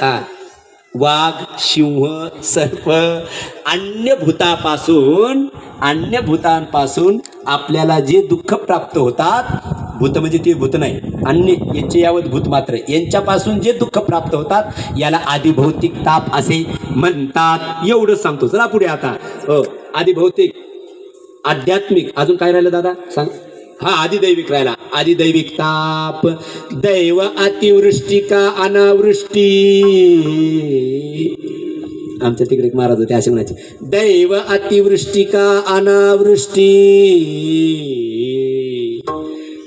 हा. वाघ सिंह सर्प अन्य भूतापासून अन्य भूतांपासून आपल्याला जे दुःख प्राप्त होतात भूत म्हणजे ते भूत नाही. अन्य यांचे यावत भूत मात्र यांच्यापासून जे दुःख प्राप्त होतात याला आदिभौतिक ताप असे म्हणतात. एवढंच सांगतो. चला पुढे आता. हो आदिभौतिक आध्यात्मिक. अजून काय राहिलं दादा? सांग. हा आदिदैविक राहिला. आदिदैविक ताप दैव अतिवृष्टी का अनावृष्टी. आमच्या तिकडे एक महाराज होते असे म्हणायचे दैव अतिवृष्टी का अनावृष्टी.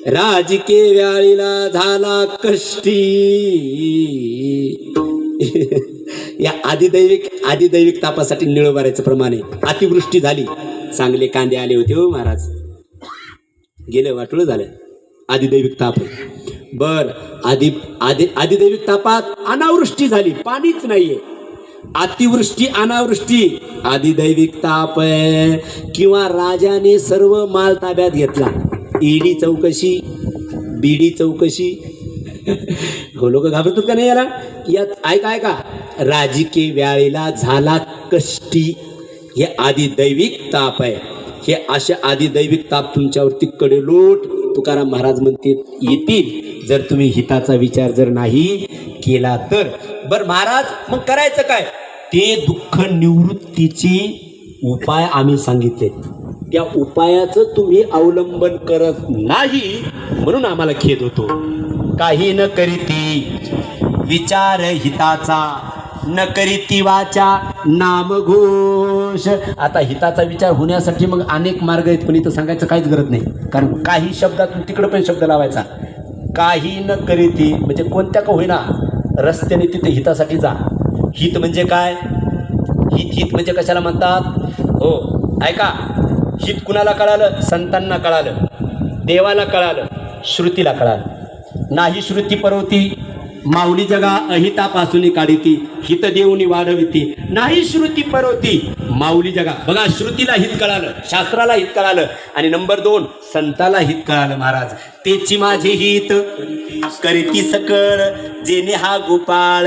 राजके व्याळीला झाला कष्टी. या आदिदैविक आदिदैविक तापासाठी निळ भरायचं प्रमाण आहे. अतिवृष्टी झाली. चांगले कांदे आले होते हो महाराज. गेलं वाटलं झालं. आदिदैविक ताप आहे. बर आदि आदि आदिदैविक तापात अनावृष्टी झाली. पाणीच नाहीये. अतिवृष्टी अनावृष्टी. आदिदैविक ताप आहे. किंवा राजाने सर्व माल ताब्यात घेतला. ईडी चौकशी बीडी चौकशी. हो लोक घाबरतात का नाही याला? यात ऐका ऐका. राजकीय व्याळीला झाला कष्टी. हे आदिदैविक ताप आहे. हे अशा आधी दैविक ताप तुमच्यावरती कडेलोट तुकाराम महाराज म्हणते येतील. जर तुम्ही हिताचा विचार जर नाही केला तर. बर महाराज मग करायचं काय? ते दुःख निवृत्तीचे उपाय आम्ही सांगितले त्या उपायाचं तुम्ही अवलंबन करत नाही म्हणून आम्हाला खेद होतो. काही न करीती विचार हिताचा न करीती वाचा नामघोष. आता हिताचा विचार होण्यासाठी मग अनेक मार्ग आहेत पण इथं सांगायचं काहीच गरज नाही. कारण काही शब्दातून तिकडं पण शब्द लावायचा. काही न करीती म्हणजे कोणत्या का होईना रस्त्याने तिथे हितासाठी जा. हित म्हणजे काय? हित हित म्हणजे कशाला म्हणतात? हो ऐका. हित कुणाला कळालं? संतांना कळालं. देवाला कळालं. श्रुतीला कळालं. नाही श्रुती परवती माऊली जगा अहितापासून काढिती हित देऊनी वाढविती. नाही श्रुती परवती माऊली जगा. बघा श्रुतीला हित कळालं शास्त्राला हित कळालं आणि नंबर दोन संताला हित कळालं महाराज. तेची माझे हित. करीती सकळ जेने हा गोपाळ.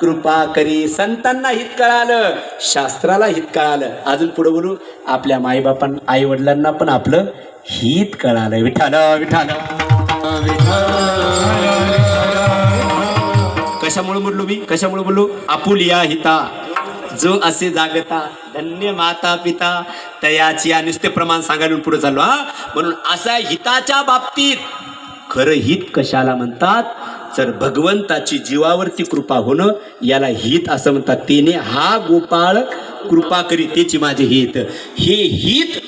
कृपा करी संतांना हित कळालं शास्त्राला हित कळालं. अजून पुढे बोलू आपल्या माईबापां आई वडिलांना पण आपलं हित कळालं. विठाल विठाल कशामुळे बोललो मी? कशामुळे बोललो? आपुलिया हिता जो असे जागता धन्य माता पिता तयाची या नुसते प्रमाण सांगायला पुढे चाललो हा? म्हणून असा हिताच्या बाबतीत खरं हित कशाला म्हणतात? तर भगवंताची जीवावरती कृपा होणं याला हित असं म्हणतात. तिने हा गोपाळ कृपा करी त्याची माझे हित. हे हित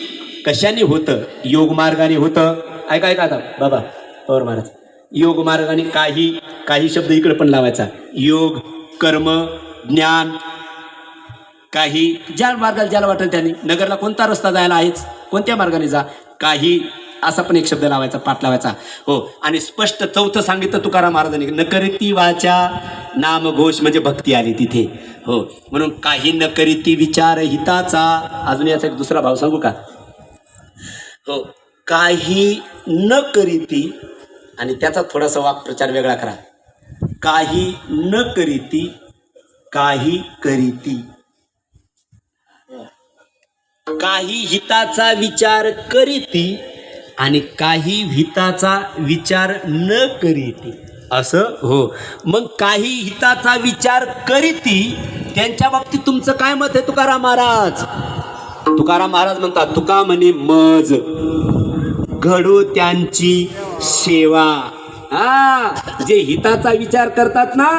कशाने होतं? योग मार्गाने होतं? ऐका ऐका आता बाबा पवार महाराज. योग मार्गाने काही काही शब्द इकडे पण लावायचा. योग कर्म ज्ञान काही. ज्या मार्गाला ज्याला वाटेल त्याने. नगरला कोणता रस्ता जायला आहेच कोणत्या मार्गाने जा काही असा पण एक शब्द लावायचा पाठ लावायचा. हो आणि स्पष्ट चौथं सांगितलं तुकाराम महाराजांनी न करीती वाचा नामघोष म्हणजे भक्ती आली तिथे. हो म्हणून काही न विचार हिताचा. अजून याचा एक दुसरा भाव सांगू का? हो काही न करीती आणि त्याचा थोडासा वाक्प्रचार वेगळा करा. काही न करीती काही करीती. काही हिताचा विचार करीती आणि काही हिताचा विचार न करीती. असं? हो. मग काही हिताचा विचार करीती त्यांच्या बाबतीत तुमचं काय मत आहे तुकाराम महाराज? तुकाराम महाराज म्हणतात तुका म्हणे मज. घडो त्यांची सेवा. हा जे हिताचा विचार करतात ना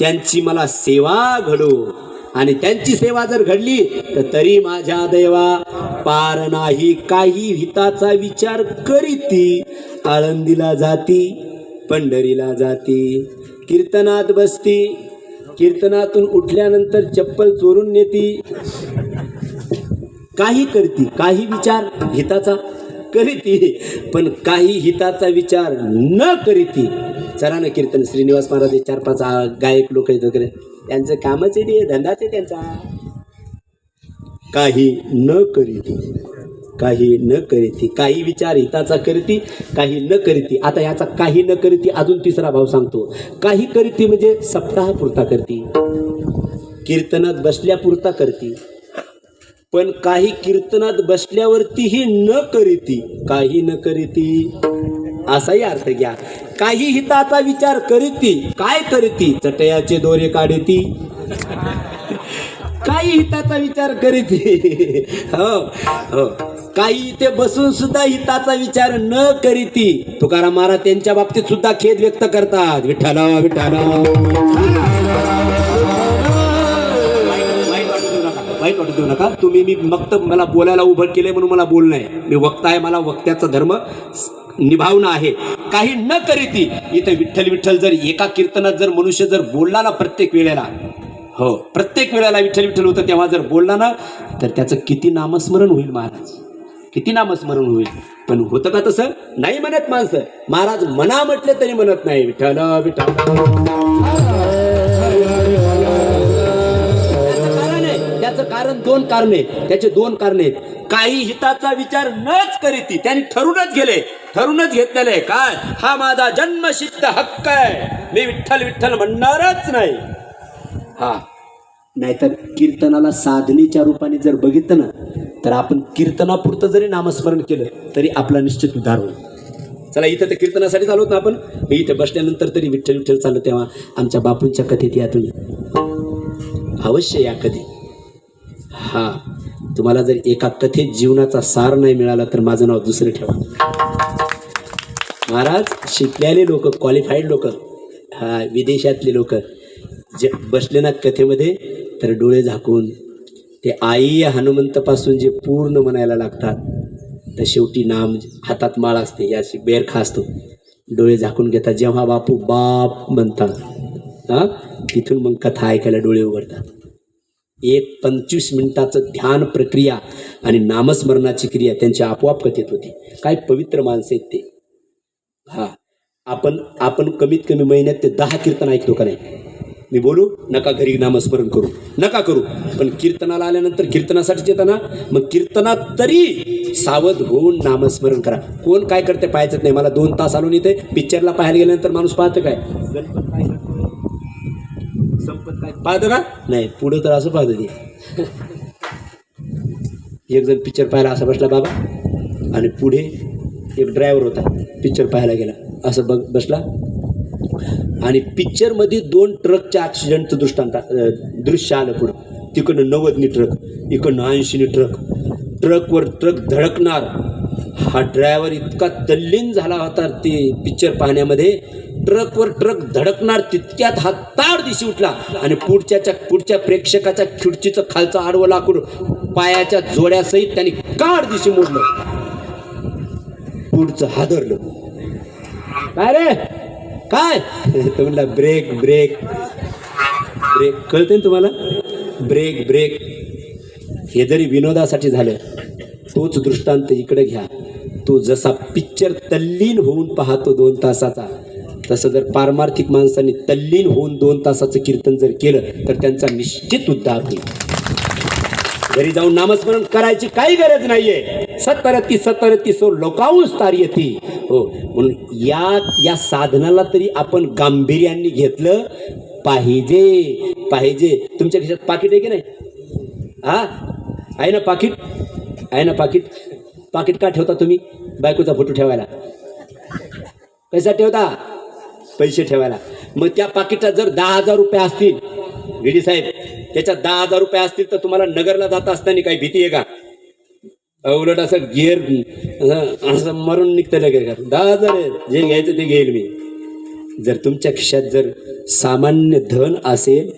त्यांची मला सेवा घडो. आणि त्यांची सेवा जर घडली तर तरी माझ्या देवा पार नाही काही हिताचा विचार करीती. आळंदीला जाती पंढरीला जाती कीर्तनात बसती. कीर्तनातून उठल्यानंतर चप्पल चोरून नेती. काही करती काही विचार हिताचा. करीती पण काही हिताचा विचार न करीती. चला ना कीर्तन श्रीनिवास महाराज हे चार पाच गायक लोक आहेत वगैरे. त्यांचं कामच आहे धंदाच आहे त्यांचा. काही न करीती काही न करीती काही विचार हिताचा करती काही न करीती. आता याचा काही न करीती अजून तिसरा भाव सांगतो. काही करीती म्हणजे सप्ताह पुरता करती. कीर्तनात बसल्यापुरता करती. पण काही कीर्तनात बसल्यावरतीही न करीती काही न करीती असाही अर्थ घ्या. काही हिताचा विचार करीती काय करीती? चटयाचे दोरे काढती. काही हिताचा विचार करीती. हो हो. काही इथे बसून सुद्धा हिताचा विचार न करीती तुकाराम महाराज त्यांच्या बाबतीत सुद्धा खेद व्यक्त करतात. विठ्ठला विठ्ठला वाटू वाटत देऊ नका. तुम्ही मी फक्त मला बोलायला उभं केलंय म्हणून मला बोलणं आहे मी वक्ता आहे मला वक्त्याचा धर्म निभावणं आहे. काही न करीती इथे विठ्ठल विठ्ठल जर एका कीर्तनात जर मनुष्य जर बोलला ना प्रत्येक वेळेला हो प्रत्येक वेळेला विठ्ठल विठ्ठल होतं तेव्हा जर बोलला ना तर त्याचं किती नामस्मरण होईल महाराज. किती नामस्मरण होईल. पण होतं का तसं? नाही म्हणत माणसं. महाराज मना म्हटले तरी म्हणत नाही. विठ्ठल विठ्ठल. कारण दोन कारणे त्याचे दोन कारणे. काही हिताचा विचार नच करीती त्यांनी ठरूनच गेले. ठरूनच घेतलेले. आहे. काय? हा माझा जन्मसिद्ध हक्क आहे. मी विठ्ठल विठ्ठल म्हणणारच नाही. हा. नाहीतर कीर्तनाला साधनेच्या रूपाने जर बघितलं ना तर आपण कीर्तनापुरतं जरी नामस्मरण केलं तरी आपला निश्चित उद्धार होईल. चला इथं तर कीर्तनासाठी चालवत ना आपण. मी इथे बसल्यानंतर तरी विठ्ठल विठ्ठल चालू तेव्हा आमच्या बापूंच्या कथेत या तुम्ही अवश्य या कधी. हा. तुम्हाला जर एका कथेत जीवनाचा सार नाही मिळाला तर माझं नाव दुसरं ठेवा. महाराज शिकलेले लोक क्वालिफाईड लोक हा विदेशातले लोक जे बसले ना कथेमध्ये तर डोळे झाकून ते आई हनुमंतपासून जे पूर्ण म्हणायला लागतात तर शेवटी नाम हातात माळ असते याची बेरखा असतो. डोळे झाकून घेतात. जेव्हा बापू बाप म्हणतात हां तिथून मग कथा ऐकायला डोळे उघडतात. एक पंचवीस मिनिटाचं ध्यान प्रक्रिया आणि नामस्मरणाची क्रिया त्यांच्या आपोआप कथेत होती. काय पवित्र माणसं आहेत ते. हा आपण आपण कमीत कमी महिन्यात ते दहा कीर्तन ऐकतो का नाही? मी बोलू? नका घरी नामस्मरण करू. नका करू. पण कीर्तनाला आल्यानंतर कीर्तनासाठी येताना मग कीर्तनात तरी सावध होऊन नामस्मरण करा. कोण काय करते पाहायचं नाही. मला दोन तास आलो इथे पिक्चरला पाहायला गेल्यानंतर माणूस पाहतं काय? गणपत काय करतो? संपत काय का नाही पुढं तर असं पाहतो ती एक जण पिक्चर पाहायला असा बसला बाबा. आणि पुढे एक ड्रायव्हर होता पिक्चर पाहायला गेला. असं बघ बसला. आणि पिक्चरमध्ये दोन ट्रकच्या ॲक्सिडेंटचं दृष्टांत दृश्य आलं पुढं. तिकडनं नव्वदनी ट्रक इकडनं ऐंशीनी ट्रक ट्रकवर ट्रक धडकणार. हा ड्रायव्हर इतका तल्लीन झाला होता ते पिक्चर पाहण्यामध्ये. ट्रकवर ट्रक धडकणार तितक्यात हा ताड दिशी उठला आणि पुढच्याच्या पुढच्या प्रेक्षकाच्या खिडचीचं खालचं आडवं लाकूड पायाच्या जोड्यासहित त्यांनी काड दिशी मोडलं. पुढचं हादरलं. काय रे? काय? तो म्हणला ब्रेक ब्रेक. ब्रेक. कळते ना तुम्हाला? Break break. हे जरी विनोदासाठी झालं तोच दृष्टांत इकडे घ्या. तो जसा पिक्चर तल्लीन होऊन पाहतो दोन तासाचा तसं जर पारमार्थिक माणसाने तल्लीन होऊन दोन तासाचं कीर्तन जर केलं तर त्यांचा निश्चित उद्धार होईल. घरी जाऊन नामस्मरण करायची काही गरज नाहीये. सतरती सतरती सो लोकांस तार्यती हो म्हणून या या साधनाला तरी आपण गांभीर्याने घेतलं पाहिजे पाहिजे. तुमच्या खिशात पाकिट आहे की नाही? हा आहे ना पाकिट? आहे ना पाकिट? पाकिट का ठेवता तुम्ही बायकोचा फोटो ठेवायला? पैसा ठेवता? पैसे ठेवायला. मग त्या पाकिटात जर दहा हजार रुपये असतील गिडी साहेब त्याच्यात दहा हजार रुपये असतील तर तुम्हाला नगरला जात असताना काही भीती आहे का? उलट असं गिअर असं मरून निघतं नगर का? दहा हजार जे घ्यायचं ते घेईल मी. जर तुमच्या खिशात जर सामान्य धन असेल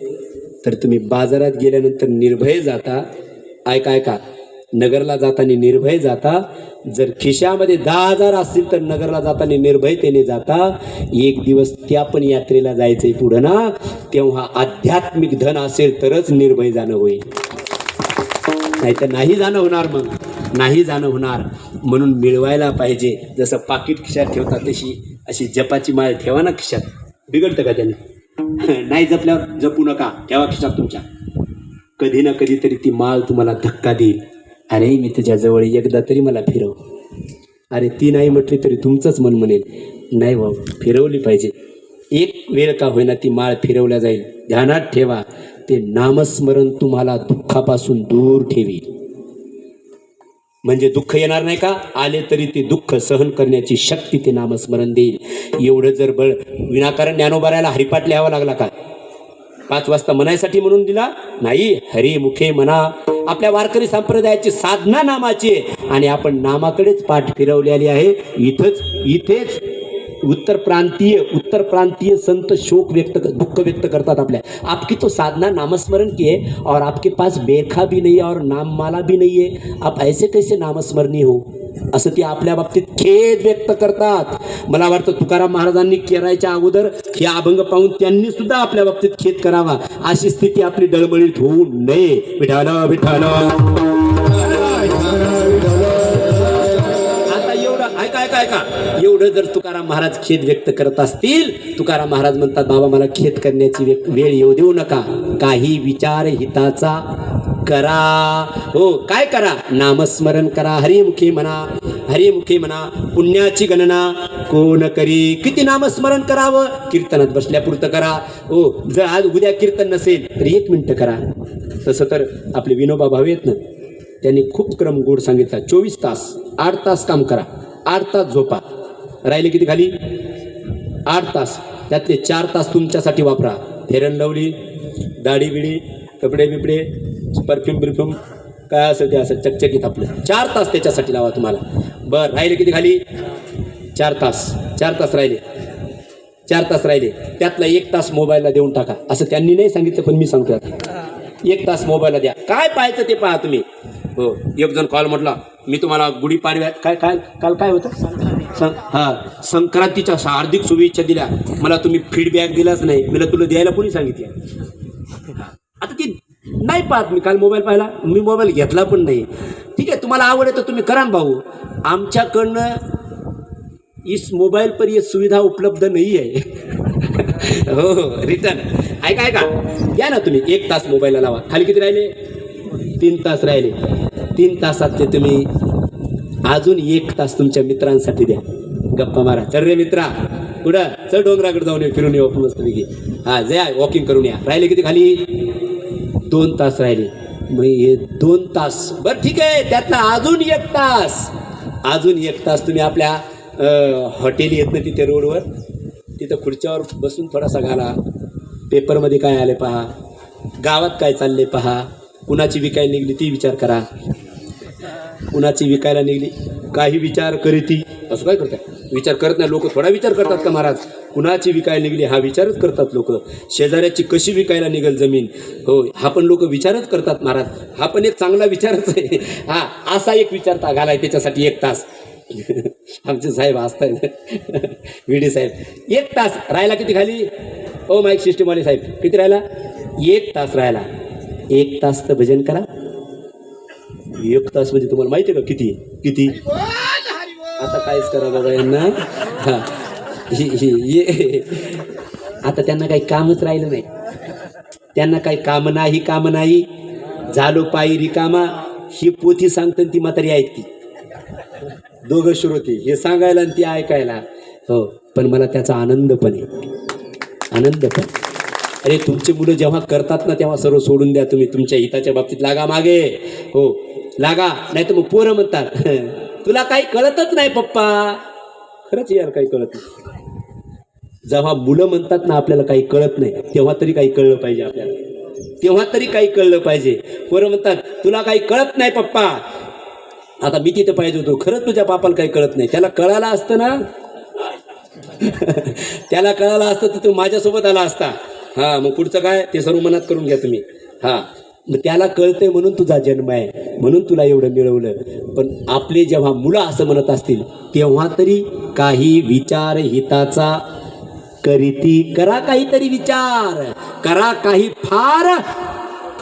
तर तुम्ही बाजारात गेल्यानंतर निर्भय जाता. ऐका ऐका. नगरला जाताना निर्भय जाता. जर खिशामध्ये दहा हजार असतील तर नगरला जाताना निर्भयतेने जाता. एक दिवस त्या पण यात्रेला जायचंय पुढं ना. तेव्हा आध्यात्मिक धन असेल तरच निर्भय जाणं होईल. नाही तर नाही जाणं होणार मग. नाही जाणं होणार. म्हणून मिळवायला पाहिजे. जसं पाकिट खिशात ठेवतात तशी. अशी जपाची माळ ठेवा ना खिशात. बिघडतं का त्याने? नाही जपल्यावर जपू नका. ठेवा खिशात तुमच्या. कधी ना कधीतरी ती माळ तुम्हाला धक्का देईल. अरे मी तुझ्या जवळ एकदा तरी मला फिरव. अरे ती नाही म्हटली तरी तुमचंच मन म्हणेल. नाही भाऊ फिरवली पाहिजे. एक वेळ का होईना ती माळ फिरवल्या जाईल. ध्यानात ठेवा. ते नामस्मरण तुम्हाला दुःखापासून दूर ठेवी म्हणजे दुःख येणार नाही का? आले तरी ते दुःख सहन करण्याची शक्ती ते नामस्मरण देईल. एवढं जर बळ विनाकारण ज्ञानोबारायला हरिपाठ लिहावा लागला का? पाच वाजता म्हणायसाठी म्हणून दिला? नाही हरी मुखे म्हणा आपल्या वारकरी संप्रदायाची साधना नामाची आहे. आणि आपण नामाकडेच पाठ फिरवलेली आहे. इथंच इथेच उत्तर प्रांतीय उत्तर प्रांतीय संत शोक व्यक्त दुःख व्यक्त करतात आपल्या. आपकी तो साधना नामस्मरण की है और आपके पास बेखा भी नहीं है और नाममाला भी नहीं है। आप ऐसे कैसे नामस्मरणी हो? असं ती आपल्या बाबतीत खेद व्यक्त करतात. मला वाटतं तुकाराम महाराजांनी करायच्या अगोदर हे अभंग पाहून त्यांनी सुद्धा आपल्या बाबतीत खेद करावा. अशी स्थिती आपली डळमळीत होऊ नये. विठाल विठाल एवढं एवढं जर तुकाराम महाराज खेद व्यक्त करत असतील तुकाराम महाराज म्हणतात बाबा मला खेद करण्याची वेळ येऊ देऊ नका. काही विचार हिताचा करा. हो काय करा? नामस्मरण करा हरिमुखी म्हणा हरिमुखी म्हणा पुण्याची गणना कोण करी? किती नामस्मरण करावं? कीर्तनात बसल्यापुरतं करा. हो जर आज उद्या कीर्तन नसेल तर एक मिनटं करा. तसं तर आपले विनोबा भावे आहेत ना त्यांनी खूप क्रम गोड सांगितला. चोवीस तास आठ तास काम करा. आठ तास झोपा. राहिले किती खाली? आठ तास. त्यातले चार तास तुमच्यासाठी वापरा. फेरन लावली दाढी बिडी कपडे बिपडे परफ्यूम बिरफ्यूम काय असेल ते असं चकचकीत आपलं. चार तास त्याच्यासाठी लावा तुम्हाला. बरं राहिले किती खाली? चार तास. चार तास राहिले. चार तास राहिले. त्यातला एक तास मोबाईलला देऊन टाका. असं त्यांनी नाही सांगितलं पण मी सांगतो आता एक तास मोबाईलला द्या. काय पाहायचं ते पहा तुम्ही. हो एक जण कॉल म्हटला मी तुम्हाला गुढीपाडव्या काय काय काल काय होतं? सं हां संक्रांतीच्या हार्दिक शुभेच्छा दिल्या. मला तुम्ही फीडबॅक दिलाच नाही. मला तुला द्यायला कोणी सांगितलं? आता ती नाही पाहत मी. काल मोबाईल पाहिला. मी मोबाईल घेतला पण नाही. ठीक आहे तुम्हाला आवड आहे तर तुम्ही करा ना भाऊ. आमच्याकडनं इस मोबाईल पर ये सुविधा उपलब्ध नाही आहे. हो हो रिटर्न ऐका ऐका. या ना तुम्ही. एक तास मोबाईलला लावा. खाली किती राहिले? तीन तास राहिले. तीन तासात ते तुम्ही अजून एक तास तुमच्या मित्रांसाठी द्या. गप्पा मारा. चल रे मित्रा. पुढं चल डोंगराकडे जाऊन ये फिरून येऊ मस्त पैकी. हा जया वॉकिंग करून या. राहिले किती खाली? दोन तास राहिले. मग हे दोन तास. बरं ठीक आहे. त्यातला अजून एक तास. अजून एक तास तुम्ही आपल्या हॉटेल येत ना तिथे रोडवर. तिथं खुर्च्यावर बसून थोडासा घाला. पेपरमध्ये काय आले पहा. गावात काय चालले पहा. कुणाची विकायला निघली ती विचार करा. कुणाची विकायला निघली? काही विचार करीती. असं काय करताय? विचार करत नाही लोक थोडा विचार करतात का महाराज? कुणाची विकायला निघली? हा विचारच करतात लोक. शेजाऱ्याची कशी विकायला निघल जमीन? हो हा पण लोक विचारच करतात महाराज. हा पण एक चांगला विचारच आहे. हा असा एक विचार घालाय त्याच्यासाठी एक तास. आमचे साहेब असताय विडी साहेब एक तास राहिला किती खाली? ओ माईक सिस्टीमवाले साहेब किती राहिला? एक तास राहिला. एक तास तर भजन करा. एक तास म्हणजे तुम्हाला माहिती आहे का किती? किती? आता काहीच करा बाबा यांना. हे- आता त्यांना काही कामच राहिलं नाही. त्यांना काही काम नाही काम नाही. झालो पायी रिकामा. ही पोथी सांगतात ती म्हातारी ऐकती. दोघं श्रोते हे सांगायला आणि ती ऐकायला. हो पण मला त्याचा आनंद पण आहे. आनंद पण. अरे तुमची मुलं जेव्हा करतात ना तेव्हा सर्व सोडून द्या तुम्ही. तुमच्या हिताच्या बाबतीत लागा मागे. हो. लागा नाही तर मग पोरं म्हणतात तुला काही कळतच नाही पप्पा. खरंच यार काही कळत नाही. जेव्हा मुलं म्हणतात ना आपल्याला काही कळत नाही तेव्हा तरी काही कळलं पाहिजे आपल्याला. तेव्हा तरी काही कळलं पाहिजे. पोरं म्हणतात तुला काही कळत नाही पप्पा. आता मी तिथं पाहिजे होतो खरंच तुझ्या बापाला काही कळत नाही. त्याला कळायला असतं ना? त्याला कळालं असतं तर तू माझ्यासोबत आला असता. हा मग पुढचं काय? ते सर्व मनात करून घ्या तुम्ही. हा. मग त्याला कळतंय म्हणून तुझा जन्म आहे. म्हणून तुला एवढं मिळवलं. पण आपले जेव्हा मुलं असं म्हणत असतील तेव्हा तरी काही विचार हिताचा करीती करा काहीतरी विचार करा काही फार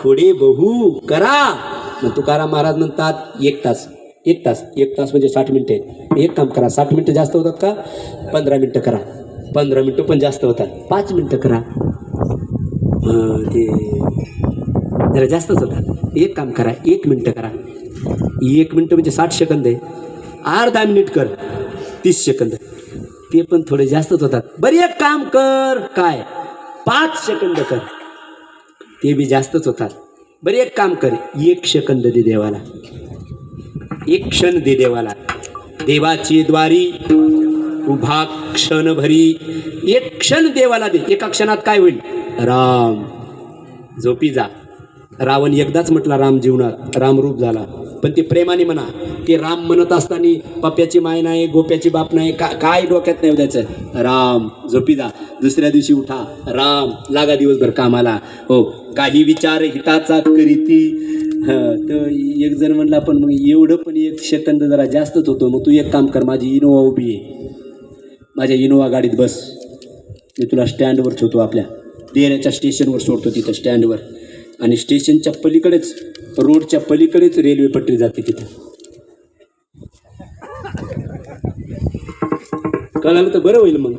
थोडे बहू करा. मग तुकाराम महाराज म्हणतात एक तास एक तास एक तास म्हणजे साठ मिनिटे. एक काम करा साठ मिनिटं जास्त होतात का? पंधरा मिनटं करा. पंधरा मिनटं पण जास्त होतात. पाच मिनटं करा. ते जरा जास्तच होतात. एक काम करा एक मिनटं करा. एक मिनटं म्हणजे साठ सेकंद आहे. अर्धा मिनिट कर तीस सेकंद. ते पण थोडे जास्तच होतात. बरं एक काम कर काय? पाच सेकंद कर. ते बी जास्तच होतात. बरं एक काम कर एक सेकंद दे देवाला. एक क्षण दे देवाला. देवाची द्वारी उभा क्षण भरी एक क्षण देवाला दे. एका क्षणात काय होईल? राम. झोपी जा. रावण एकदाच म्हटला राम जीवनात रामरूप झाला. पण ते प्रेमाने म्हणा की राम म्हणत असताना पप्प्याची माय नाही गोप्याची बाप नाही का काय डोक्यात नाही उद्याचं? राम झोपी जा दुसऱ्या दिवशी उठा. राम लागा दिवसभर कामाला. हो काही विचार हिताचा करीती. हं, तर एक जण म्हणला पण मग एवढं पण एक सेकंद जरा जास्तच होतो. मग तू एक काम कर माझी इनोवा उभी आहे. माझ्या इनोवा गाडीत बस. मी तुला स्टँडवर ठेवतो आपल्या. देण्याच्या स्टेशनवर सोडतो तिथं स्टँडवर. आणि स्टेशनच्या पलीकडेच रोडच्या पलीकडेच रेल्वे पटरी जाते तिथं. कळालं तर बरं होईल मग.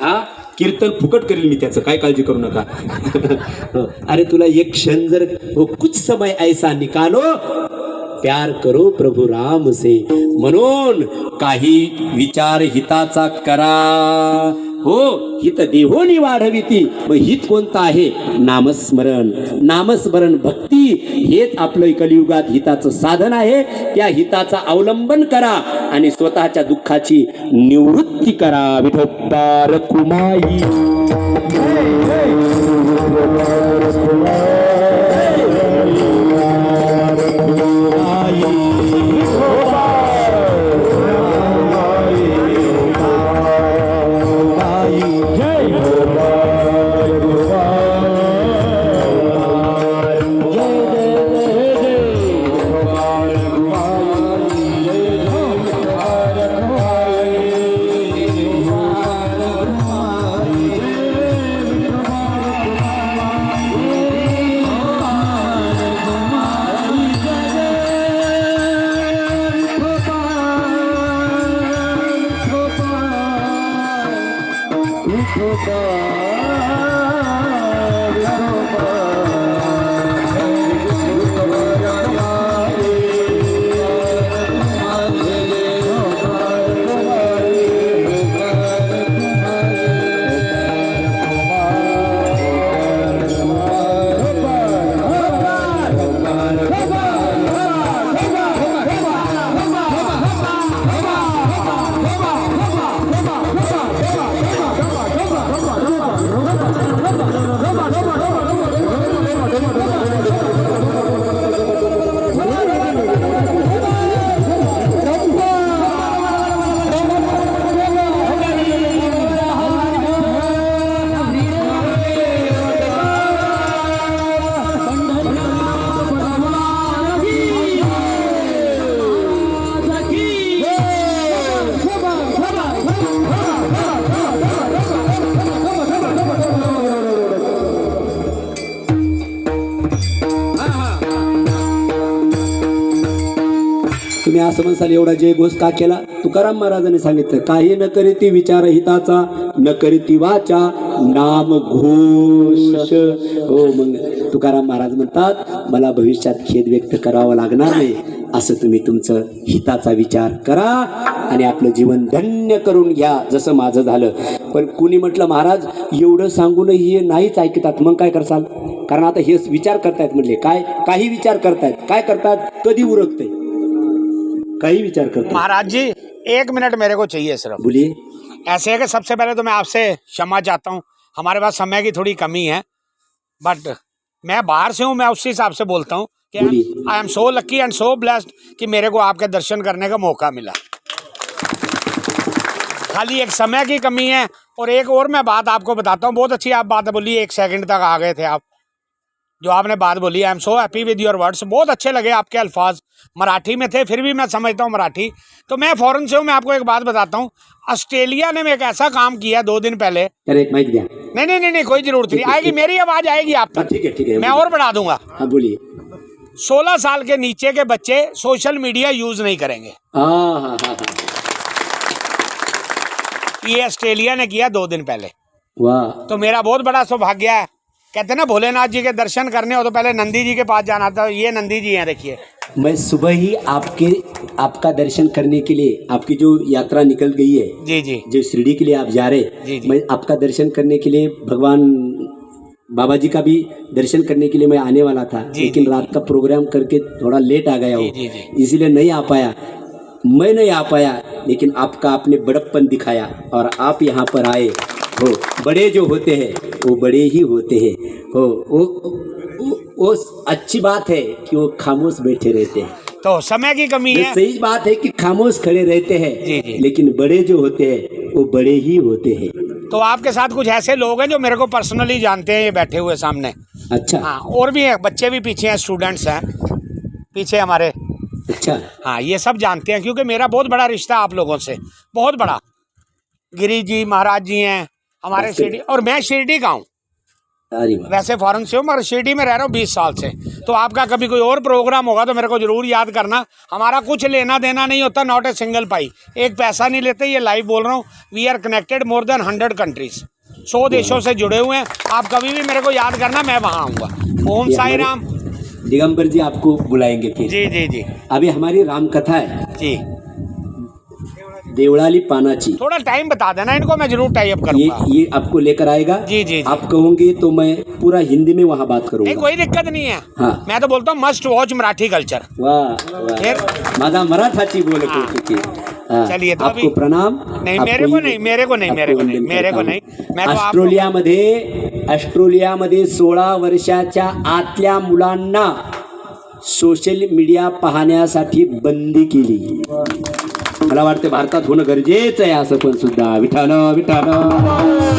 हा? कीर्तन फुकट करेल मी त्याचं. काय काळजी करू नका. अरे तुला एक क्षण जर हो कुछ समय ऐसा निकालो प्यार करो प्रभू राम से. म्हणून काही विचार हिताचा करा. हो हित देहोनी वाढविती. मग हित कोणतं आहे? नामस्मरण. नामस्मरण भक्ती हेच आपलं कलियुगात हिताचं साधन आहे. त्या हिताचा अवलंबन करा आणि स्वतःच्या दुःखाची निवृत्ती करा. विठोबा रखुमाई तुम्ही असं म्हणसाल एवढा जय घोष का केला? तुकाराम महाराजांनी सांगितलं काही न करीती विचार हिताचा न करीती वाचा नाम घोष. हो मग तुकाराम महाराज म्हणतात मला भविष्यात खेद व्यक्त करावा लागणार नाही. असं तुम्ही तुमचं हिताचा विचार करा आणि आपलं जीवन धन्य करून घ्या. जसं माझं झालं. पण कुणी म्हटलं महाराज एवढं सांगूनही हे नाहीच ऐकतात मग काय करसाल? कारण आता हे विचार करतायत म्हणले काय काही विचार करतायत. काय करतात? कधी उरकते काही विचार करतात महाराज जी एक मिनट मेरे को चाहिए सिर्फ़। बोलिए। ऐसे है कि सबसे पहले तो मैं आपसे क्षमा चाहता हूँ। हमारे पास समय की थोड़ी कमी है बट मैं बाहर से हूँ मैं उसी हिसाब से बोलता हूँ कि I am so lucky and so blessed कि मेरे को आपके दर्शन करने का मौका मिला। खाली एक समय की कमी है और एक और मैं बात आपको बताता हूँ। बहुत अच्छी आप बात बोली एक सेकंड तक आ गए थे आप। जो आपने बात बोली I am so happy with your words बहुत अच्छे लगे आपके अल्फाज। मराठी में थे फिर भी मैं समझता हूँ मराठी। तो मैं फ़ौरन से हूँ मैं आपको एक बात बताता हूँ। ऑस्ट्रेलिया ने एक ऐसा काम किया दो दिन पहले। एक माहिती द्या। नहीं नहीं नहीं नहीं कोई ज़रूरत नहीं। आएगी मेरी आवाज़ आएगी आप हाँ, तक ठीक है ठीक है मैं और बढ़ा दूँगा। हाँ बोलिए। सोलह साल के नीचे के बच्चे सोशल मीडिया यूज़ नहीं करेंगे। हाँ ये ऑस्ट्रेलिया ने किया दो दिन पहले। वाह। तो मेरा बहुत बड़ा सौभाग्य है। कहते हैं ना भोलेनाथ जी के दर्शन करने हो तो पहले नंदी जी के पास जाना था ये नंदी जी हैं देखिए। मैं सुबह ही आपके आपका दर्शन करने के लिए आपकी जो यात्रा निकल गई है जी जी। जो शिरडी के लिए आप जा रहे जी, जी। मैं आपका दर्शन करने के लिए भगवान बाबा जी का भी दर्शन करने के लिए मैं आने वाला था लेकिन रात का प्रोग्राम करके थोड़ा लेट आ गया हूँ। इसीलिए नहीं आ पाया। मैं नहीं आ पाया लेकिन आपका आपने बड़प्पन दिखाया और आप यहाँ पर आए। हो बड़े जो होते हैं वो बड़े ही होते हैं। हो वो वो- वो अच्छी बात है कि वो खामोश बैठे रहते हैं। तो समय की कमी है। सही बात है कि खामोश खड़े रहते हैं जी, जी। लेकिन बड़े जो होते हैं वो बड़े ही होते हैं। तो आपके साथ कुछ ऐसे लोग हैं जो मेरे को पर्सनली जानते हैं ये बैठे हुए सामने। अच्छा। हाँ और भी हैं बच्चे भी पीछे हैं स्टूडेंट्स हैं। पीछे हमारे। अच्छा। हाँ ये सब जानते हैं क्योंकि मेरा बहुत बड़ा रिश्ता आप लोगों से बहुत बड़ा। गिरी जी महाराज जी हैं हमारे। शिरडी और मैं शिरडी का हूँ। वैसे फॉरन से हूँ मगर शिरडी में रह रहा हूँ बीस साल से। तो आपका कभी कोई और प्रोग्राम होगा तो मेरे को ज़रूर याद करना। हमारा कुछ लेना देना नहीं होता नॉट ए सिंगल पाई एक पैसा नहीं लेते ये लाइव बोल रहा हूँ। We are connected more than hundred countries सौ देशों से जुड़े हुए हैं। आप कभी भी मेरे को याद करना मैं वहाँ आऊँगा। ओम साई राम। दिगंबर जी आपको बुलाएँगे फिर। जी जी जी। अभी हमारी राम कथा है। जी। देवड़ाली पाना पानाची। थोड़ा टाइम बता देना इनको मैं ज़रूर टाइप ये ये आपको लेकर आएगा। जी जी जी। आप कहोगे तो मैं पूरा हिंदी में वहाँ बात करूँगा। कोई दिक्कत नहीं है। हाँ। मैं तो बोलता हूँ मस्ट वॉच मराठी कल्चर वाह वाह। फिर? माझा मराठाची बोलत हाँ. हाँ. चलिए, तो आपको प्रणाम। नहीं, मेरे को नहीं, मेरे को नहीं, मेरे को नहीं, मेरे को नहीं. मैं तो आपको- ऑस्ट्रेलियामध्ये ऑस्ट्रेलियामध्ये सोळा वर्षाच्या आतल्या मुलांना सोशल मीडिया पाहण्यासाठी बंदी केली. मला वाटतं भारतात होणं गरजेचं आहे असं पण सुद्धा. विठाल विठाल